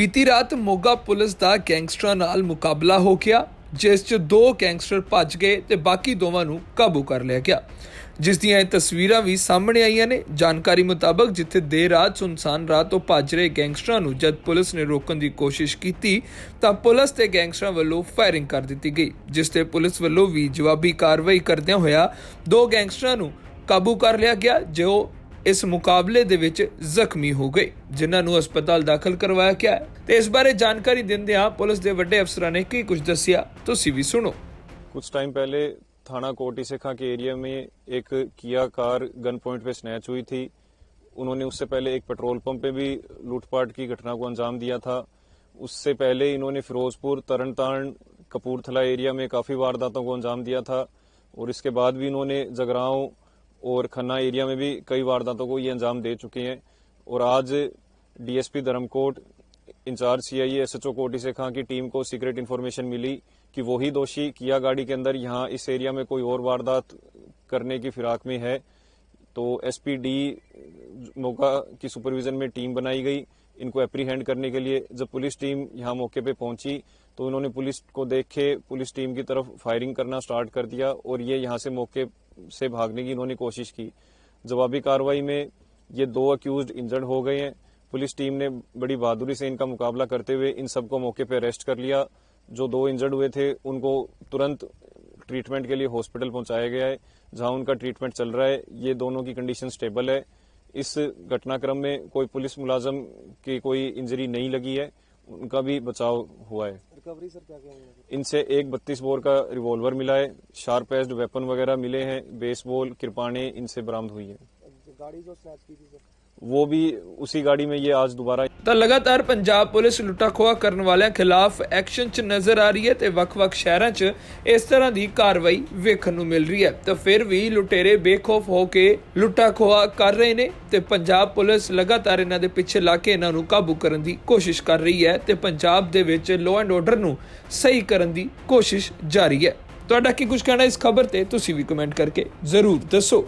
ਬੀਤੀ ਰਾਤ ਮੋਗਾ ਪੁਲਿਸ ਦਾ ਗੈਂਗਸਟਰਾਂ ਨਾਲ ਮੁਕਾਬਲਾ ਹੋ ਗਿਆ, ਜਿਸ 'ਚ ਦੋ ਗੈਂਗਸਟਰ ਭੱਜ ਗਏ ਤੇ ਬਾਕੀ ਦੋਵਾਂ ਨੂੰ ਕਾਬੂ ਕਰ ਲਿਆ ਗਿਆ। ਜਿਸ ਦੀਆਂ ਇਹ ਤਸਵੀਰਾਂ ਵੀ ਸਾਹਮਣੇ ਆਈਆਂ ਨੇ। ਜਾਣਕਾਰੀ ਮੁਤਾਬਕ ਜਿੱਥੇ ਦੇਰ ਰਾਤ ਸੁਨਸਾਨ ਰਾਤ ਤੋਂ ਭੱਜ ਰਹੇ ਗੈਂਗਸਟਰਾਂ ਨੂੰ ਜਦ ਪੁਲਿਸ ਨੇ ਰੋਕਣ ਦੀ ਕੋਸ਼ਿਸ਼ ਕੀਤੀ, ਤਾਂ ਪੁਲਿਸ ਤੇ ਗੈਂਗਸਟਰਾਂ ਵੱਲੋਂ ਫਾਇਰਿੰਗ ਕਰ ਦਿੱਤੀ ਗਈ, ਜਿਸ ਤੇ ਪੁਲਿਸ ਵੱਲੋਂ ਵੀ ਜਵਾਬੀ ਕਾਰਵਾਈ ਕਰਦਿਆਂ ਹੋਇਆ ਦੋ ਗੈਂਗਸਟਰਾਂ ਨੂੰ ਕਾਬੂ ਕਰ ਲਿਆ ਗਿਆ, ਜੋ ਇਸ ਮੁਕਾਬਲੇ ਦੇ ਵਿੱਚ ਜ਼ਖਮੀ ਹੋ ਗਏ ਜਿਨ੍ਹਾਂ ਨੂੰ ਹਸਪਤਾਲ ਦਾਖਲ ਕਰਵਾਇਆ ਗਿਆ ਹੈ ਤੇ ਇਸ ਬਾਰੇ ਜਾਣਕਾਰੀ ਦਿੰਦਿਆਂ ਪੁਲਿਸ ਦੇ ਵੱਡੇ ਅਫਸਰਾਂ ਨੇ ਕੀ ਕੁਝ ਦੱਸਿਆ ਤੁਸੀਂ ਵੀ ਸੁਣੋ कुछ टाइम पहले थाना कोटी सेखा के एरिया में एक किया कार गन पॉइंट पे स्नैच हुई थी उन्होंने उससे पहले एक पेट्रोल पंप पे भी लूटपाट की घटना को अंजाम दिया था उससे पहले इन्होंने फिरोजपुर तरनतारण कपूरथला एरिया में काफी वारदातों को अंजाम दिया था और इसके बाद भी इन्होंने जगरांव और खन्ना एरिया में भी कई वारदातों को ये अंजाम दे चुके हैं। और आज DSP Dharamkot, in charge CIA SHO Kot Ise Khan की टीम को सीक्रेट इन्फॉर्मेशन मिली कि वही दोषी किया गाड़ी के अंदर यहाँ इस एरिया में कोई और वारदात करने की फिराक में है। तो एसपीडी मोगा की सुपरविजन में टीम बनाई गई। इनको एप्रीहेंड करने के लिए जब पुलिस टीम यहाँ मौके पे पहुँची तो इन्होंने पुलिस को देखे पुलिस टीम की तरफ़ फायरिंग करना स्टार्ट कर दिया और ये यहाँ से मौके से भागने की इन्होंने कोशिश की। जवाबी कार्रवाई में ये दो अक्यूज इंजर्ड हो गए हैं। पुलिस टीम ने बड़ी बहादुरी से इनका मुकाबला करते हुए इन सबको मौके पर अरेस्ट कर लिया। जो दो इंजर्ड हुए थे, उनको तुरंत ट्रीटमेंट के लिए हॉस्पिटल पहुँचाया गया है, जहाँ उनका ट्रीटमेंट चल रहा है। ये दोनों की कंडीशन स्टेबल है। इस घटनाक्रम में कोई पुलिस मुलाजम की कोई इंजरी नहीं लगी है। उनका भी बचाव हुआ है। रिकवरी सर क्या क्या इनसे एक बत्तीस बोर का रिवॉल्वर मिला है शार्प एज्ड वेपन वगैरह मिले हैं बेसबॉल कृपाने इनसे बरामद हुई है। गाड़ी जो स्नैच की थी सर वो भी उसी गाड़ी में ये आज दोबारा ਤਾਂ ਲਗਾਤਾਰ ਪੰਜਾਬ ਪੁਲਿਸ ਲੁੱਟਾ ਖੋਹਾ ਕਰਨ ਵਾਲਿਆਂ ਖਿਲਾਫ ਐਕਸ਼ਨ 'ਚ ਨਜ਼ਰ ਆ ਰਹੀ ਹੈ ਤੇ ਵੱਖ-ਵੱਖ ਸ਼ਹਿਰਾਂ 'ਚ ਇਸ ਤਰ੍ਹਾਂ ਦੀ ਕਾਰਵਾਈ ਵੇਖਣ ਨੂੰ ਮਿਲ ਰਹੀ ਹੈ ਤਾਂ ਫਿਰ ਵੀ ਲੁਟੇਰੇ ਬੇਖੌਫ ਹੋ ਕੇ ਲੁੱਟਾ ਖੋਹਾ ਕਰ ਰਹੇ ਨੇ ਤੇ ਪੰਜਾਬ ਪੁਲਿਸ ਲਗਾਤਾਰ ਇਹਨਾਂ ਦੇ ਪਿੱਛੇ ਲਾ ਕੇ ਇਹਨਾਂ ਨੂੰ ਕਾਬੂ ਕਰਨ ਦੀ ਕੋਸ਼ਿਸ਼ ਕਰ ਰਹੀ ਹੈ ਤੇ ਪੰਜਾਬ ਦੇ ਵਿੱਚ ਲਾਅ ਐਂਡ ਆਰਡਰ ਨੂੰ ਸਹੀ ਕਰਨ ਦੀ ਕੋਸ਼ਿਸ਼ ਜਾਰੀ ਹੈ ਤੁਹਾਡਾ ਕੀ ਕੁਝ ਕਹਿਣਾ ਇਸ ਖਬਰ ਤੇ ਤੁਸੀਂ ਵੀ ਕਮੈਂਟ ਕਰਕੇ ਜ਼ਰੂਰ ਦੱਸੋ